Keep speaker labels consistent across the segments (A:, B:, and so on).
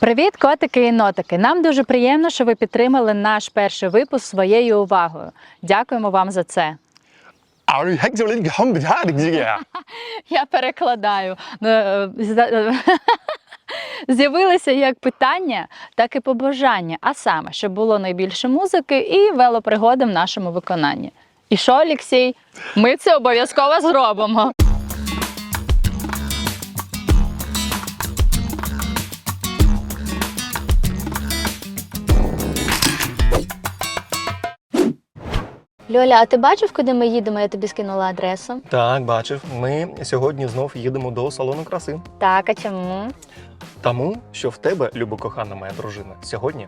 A: Привіт, котики і нотики! Нам дуже приємно, що ви підтримали наш перший випуск своєю увагою. Дякуємо вам за це. Я перекладаю. Е, за- е, З'явилися як питання, так і побажання, а саме, щоб було найбільше музики і велопригоди в нашому виконанні. І що, Олексій? Ми це обов'язково зробимо. Льоля, а ти бачив, куди ми їдемо? Я тобі скинула адресу.
B: Так, бачив. Ми сьогодні знов їдемо до салону краси.
A: Так, а чому?
B: Тому, що в тебе, любокохана моя дружина, сьогодні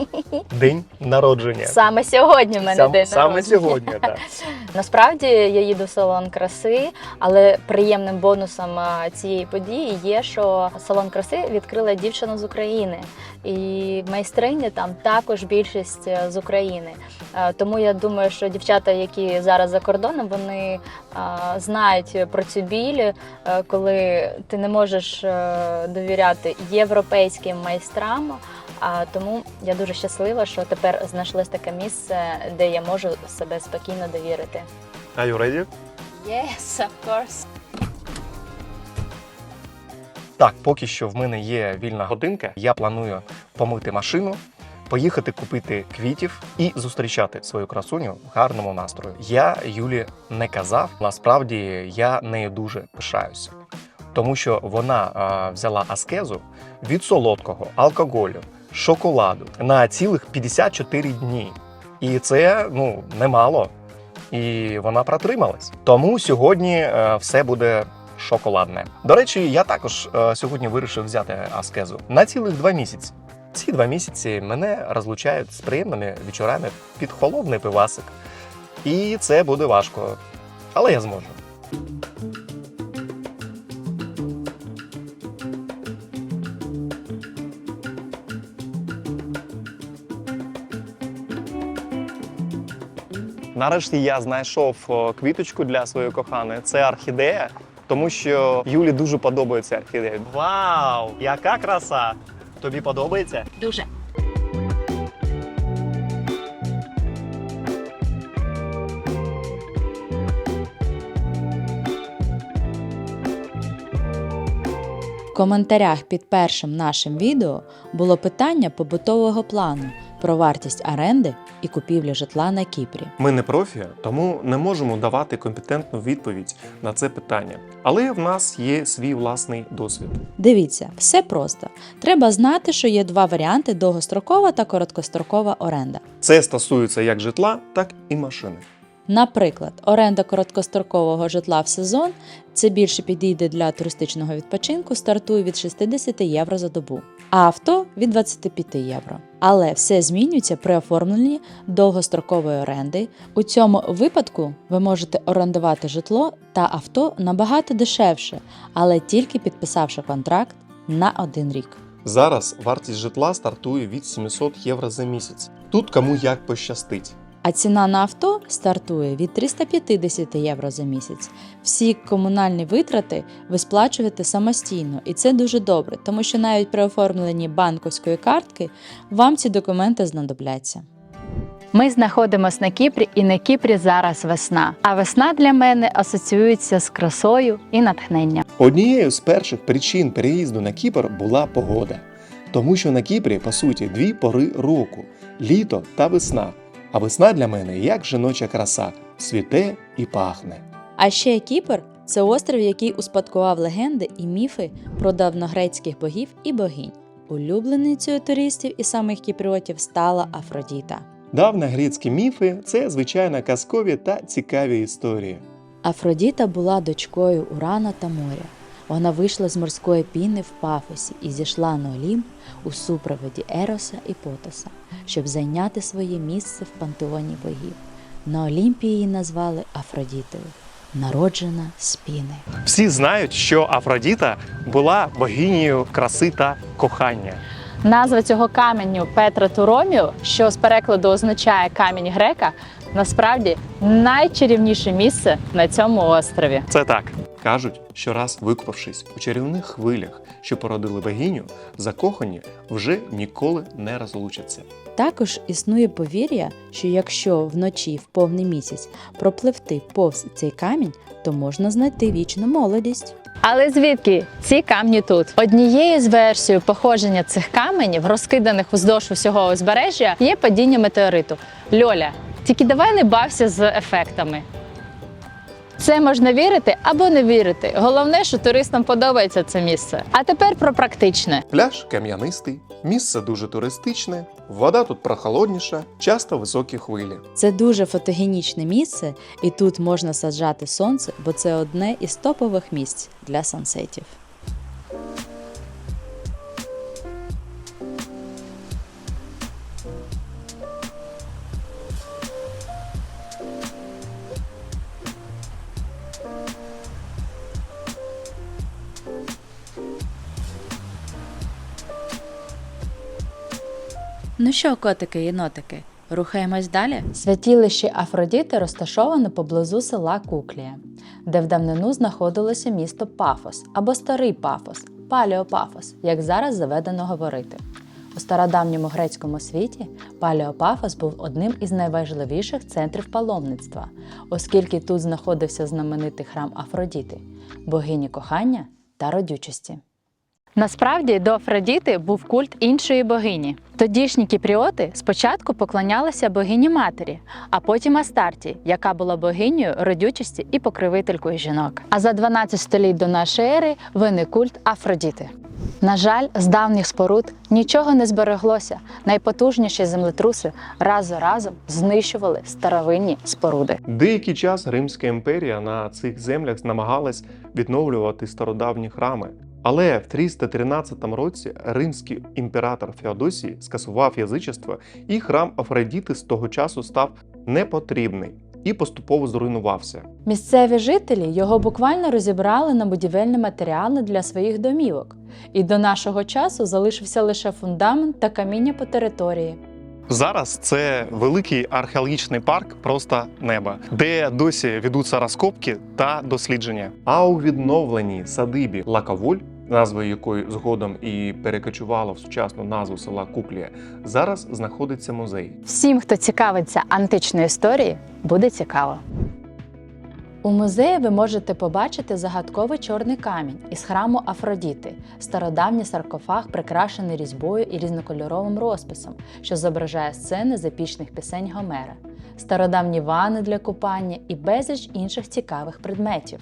B: день народження.
A: Саме сьогодні в мене
B: Сам-
A: день
B: Саме
A: народження.
B: сьогодні, так.
A: Насправді я їду в салон краси, але приємним бонусом цієї події є, що салон краси відкрила дівчина з України, і майстрині там також більшість е, з України. Е, Тому я думаю, що дівчата, які зараз за кордоном, вони знають про цю біль, е, коли ти не можеш е, довіряти європейським майстрам. А тому я дуже щаслива, що тепер знайшлось таке місце, де я можу себе спокійно довірити.
B: Are you ready?
A: Yes, of course.
B: Так, поки що в мене є вільна годинка. Я планую помити машину, поїхати купити квітів і зустрічати свою красуню в гарному настрої. Я Юлі не казав. Насправді я нею дуже пишаюся, тому що вона а, взяла аскезу від солодкого, алкоголю, шоколаду на цілих 54 дні. І це ну немало. І вона протрималась. Тому сьогодні е, все буде шоколадне. До речі, я також е, сьогодні вирішив взяти аскезу на цілих два місяці. Ці два місяці мене розлучають з приємними вечорами під холодний пивасик. І це буде важко. Але я зможу. Нарешті я знайшов квіточку для своєї коханої. Це орхідея, тому що Юлі дуже подобається орхідея. Вау! Яка краса! Тобі подобається?
A: Дуже. В коментарях під першим нашим відео було питання побутового плану про вартість оренди і купівлі житла на Кіпрі.
B: Ми не профі, тому не можемо давати компетентну відповідь на це питання. Але в нас є свій власний досвід.
A: Дивіться, все просто. Треба знати, що є два варіанти: довгострокова та короткострокова оренда.
B: Це стосується як житла, так і машини.
A: Наприклад, оренда короткострокового житла в сезон це більше підійде для туристичного відпочинку, стартує від 60 євро за добу, а авто від 25 євро. Але все змінюється при оформленні довгострокової оренди. У цьому випадку ви можете орендувати житло та авто набагато дешевше, але тільки підписавши контракт на один рік.
B: Зараз вартість житла стартує від 700 євро за місяць. Тут кому як пощастить.
A: А ціна на авто стартує від 350 євро за місяць. Всі комунальні витрати ви сплачуєте самостійно, і це дуже добре, тому що навіть при оформленні банківської картки вам ці документи знадобляться. Ми знаходимося на Кіпрі, і на Кіпрі зараз весна. А весна для мене асоціюється з красою і натхненням.
B: Однією з перших причин переїзду на Кіпр була погода, тому що на Кіпрі, по суті, дві пори року літо та весна. А весна для мене як жіноча краса, цвіте і пахне.
A: А ще Кіпр це острів, який успадкував легенди і міфи про давногрецьких богів і богинь. Улюбленицею туристів і самих кіпріотів стала Афродіта.
B: Давньогрецькі міфи це звичайно казкові та цікаві історії.
A: Афродіта була дочкою Урана та моря. Вона вийшла з морської піни в пафосі і зійшла на Олімп у супроводі Ероса і Потоса, щоб зайняти своє місце в пантеоні богів. На Олімпі її назвали Афродітою, народжена з піни.
B: Всі знають, що Афродіта була богинею краси та кохання.
A: Назва цього каменю Петра Туроміо, що з перекладу означає камінь грека, насправді найчарівніше місце на цьому острові.
B: Це так. Кажуть, що раз викупавшись у чарівних хвилях, що породили богиню, закохані вже ніколи не розлучаться.
C: Також існує повір'я, що якщо вночі в повний місяць пропливти повз цей камінь, то можна знайти вічну молодість.
A: Але звідки ці камні тут? Однією з версій походження цих каменів, розкиданих вздовж усього узбережжя, є падіння метеориту. Льоля, тільки давай не бався з ефектами. Це можна вірити або не вірити. Головне, що туристам подобається це місце. А тепер про практичне.
B: Пляж кам'янистий, місце дуже туристичне, вода тут прохолодніша, часто високі хвилі.
C: Це дуже фотогенічне місце, і тут можна саджати сонце, бо це одне із топових місць для сансетів. Ну що, котики єнотики, рухаємось далі?
A: Святілище Афродіти розташоване поблизу села Куклія, де в давнину знаходилося місто Пафос або Старий Пафос, Палеопафос, як зараз заведено говорити. У стародавньому грецькому світі Палеопафос був одним із найважливіших центрів паломництва, оскільки тут знаходився знаменитий храм Афродіти, богині кохання та родючості. Насправді до Афродіти був культ іншої богині. Тодішні кіпріоти спочатку поклонялися богині матері, а потім Астарті, яка була богинею родючості і покровителькою жінок. А за 12 століть до нашої ери виник культ Афродіти. На жаль, з давніх споруд нічого не збереглося. Найпотужніші землетруси раз за разом знищували старовинні споруди.
B: Деякий час Римська імперія на цих землях намагалась відновлювати стародавні храми. Але в 313 році римський імператор Феодосій скасував язичество, і храм Афродіти з того часу став непотрібний і поступово зруйнувався.
A: Місцеві жителі його буквально розібрали на будівельні матеріали для своїх домівок, і до нашого часу залишився лише фундамент та каміння по території.
B: Зараз це великий археологічний парк просто неба, де досі ведуться розкопки та дослідження. А у відновленій садибі Лакавуль, назвою якої згодом і перекочувала в сучасну назву села Куклія, зараз знаходиться музей.
A: Всім, хто цікавиться античною історією, буде цікаво. У музеї ви можете побачити загадковий чорний камінь із храму Афродіти, стародавній саркофаг, прикрашений різьбою і різнокольоровим розписом, що зображає сцени з епічних пісень Гомера, стародавні вани для купання і безліч інших цікавих предметів.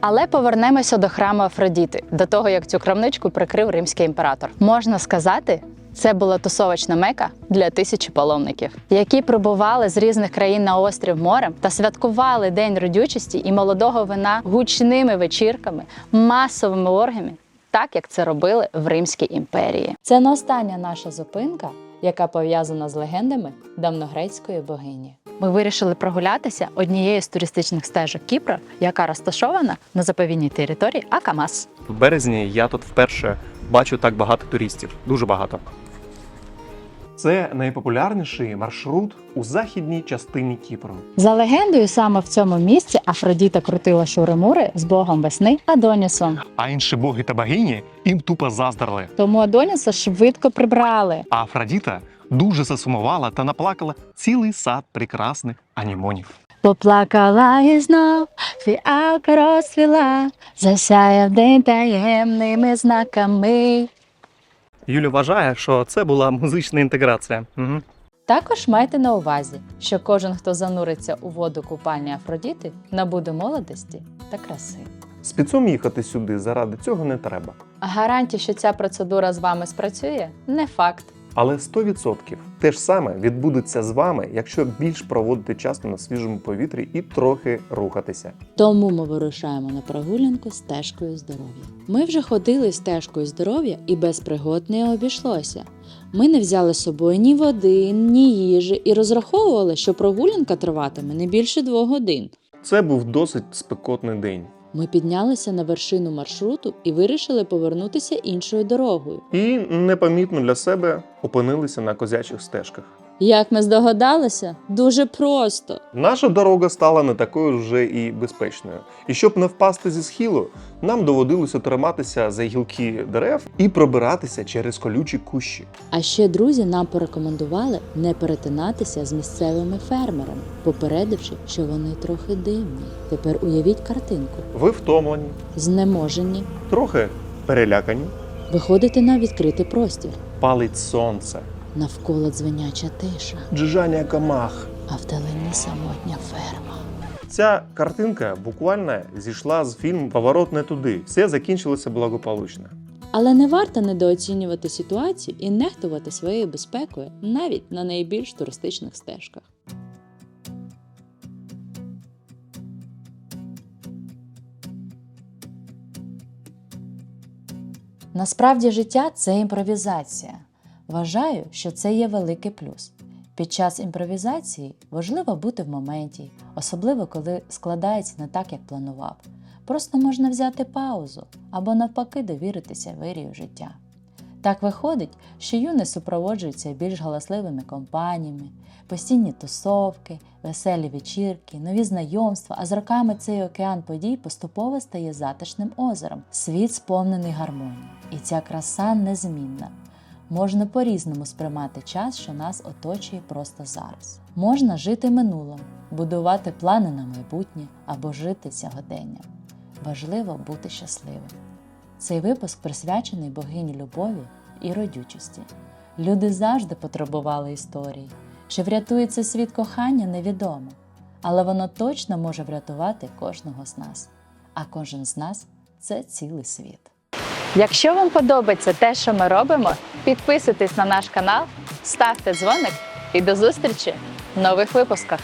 A: Але повернемося до храму Афродіти, до того як цю крамничку прикрив римський імператор. Можна сказати, це була тусовочна мека для тисячі паломників, які прибували з різних країн на острів морем та святкували День родючості і молодого вина гучними вечірками, масовими оргами, так як це робили в Римській імперії. Це не остання наша зупинка, яка пов'язана з легендами давногрецької богині. Ми вирішили прогулятися однією з туристичних стежок Кіпра, яка розташована на заповідній території Акамас.
B: В березні я тут вперше бачу так багато туристів. Дуже багато. Це найпопулярніший маршрут у західній частині Кіпру.
A: За легендою, саме в цьому місці Афродіта крутила шури-мури з богом весни Адонісом.
B: А інші боги та богині їм тупо заздрили.
A: Тому Адоніса швидко прибрали.
B: А Афродіта дуже засумувала та наплакала цілий сад прекрасних анімонів.
A: Поплакала і знов, фіалка розцвіла, засяяв день таємними знаками.
B: Юля вважає, що це була музична інтеграція. Угу.
A: Також майте на увазі, що кожен, хто зануриться у воду купальні Афродіти, набуде молодості та краси.
B: Спецом їхати сюди заради цього не треба.
A: А гарантії, що ця процедура з вами спрацює, не факт.
B: Але 100% те ж саме відбудеться з вами, якщо більш проводити часу на свіжому повітрі і трохи рухатися.
C: Тому ми вирушаємо на прогулянку стежкою здоров'я. Ми вже ходили стежкою здоров'я і без пригод не обійшлося. Ми не взяли з собою ні води, ні їжі і розраховували, що прогулянка триватиме не більше двох годин.
B: Це був досить спекотний день.
C: Ми піднялися на вершину маршруту і вирішили повернутися іншою дорогою.
B: І непомітно для себе опинилися на козячих стежках.
C: Як ми здогадалися? Дуже просто.
B: Наша дорога стала не такою вже і безпечною. І щоб не впасти зі схилу, нам доводилося триматися за гілки дерев і пробиратися через колючі кущі.
C: А ще друзі нам порекомендували не перетинатися з місцевими фермерами, попередивши, що вони трохи дивні. Тепер уявіть картинку:
B: Ви втомлені,
C: знеможені,
B: трохи перелякані,
C: виходите на відкритий простір.
B: палить сонце,
C: Навколо дзвеняча тиша,
B: джижання комах.
C: а вдалині самотня ферма.
B: Ця картинка буквально зійшла з фільму Поворот не туди. Все закінчилося благополучно.
C: Але не варто недооцінювати ситуацію і нехтувати своєю безпекою навіть на найбільш туристичних стежках.
A: Насправді життя це імпровізація. Вважаю, що це є великий плюс. Під час імпровізації важливо бути в моменті, особливо коли складається не так, як планував. Просто можна взяти паузу або навпаки довіритися вирію життя. Так виходить, що юни супроводжуються більш галасливими компаніями, постійні тусовки, веселі вечірки, нові знайомства, а з роками цей океан подій поступово стає затишним озером, світ сповнений гармонії. І ця краса незмінна. Можна по-різному сприймати час, що нас оточує просто зараз. Можна жити минулим, будувати плани на майбутнє або жити сьогоденням. Важливо бути щасливим. Цей випуск присвячений богині любові і родючості. Люди завжди потребували історії. Чи врятує цей світ кохання, невідомо, але воно точно може врятувати кожного з нас. А кожен з нас це цілий світ. Якщо вам подобається те, що ми робимо, підписуйтесь на наш канал, ставте дзвоник і до зустрічі в нових випусках.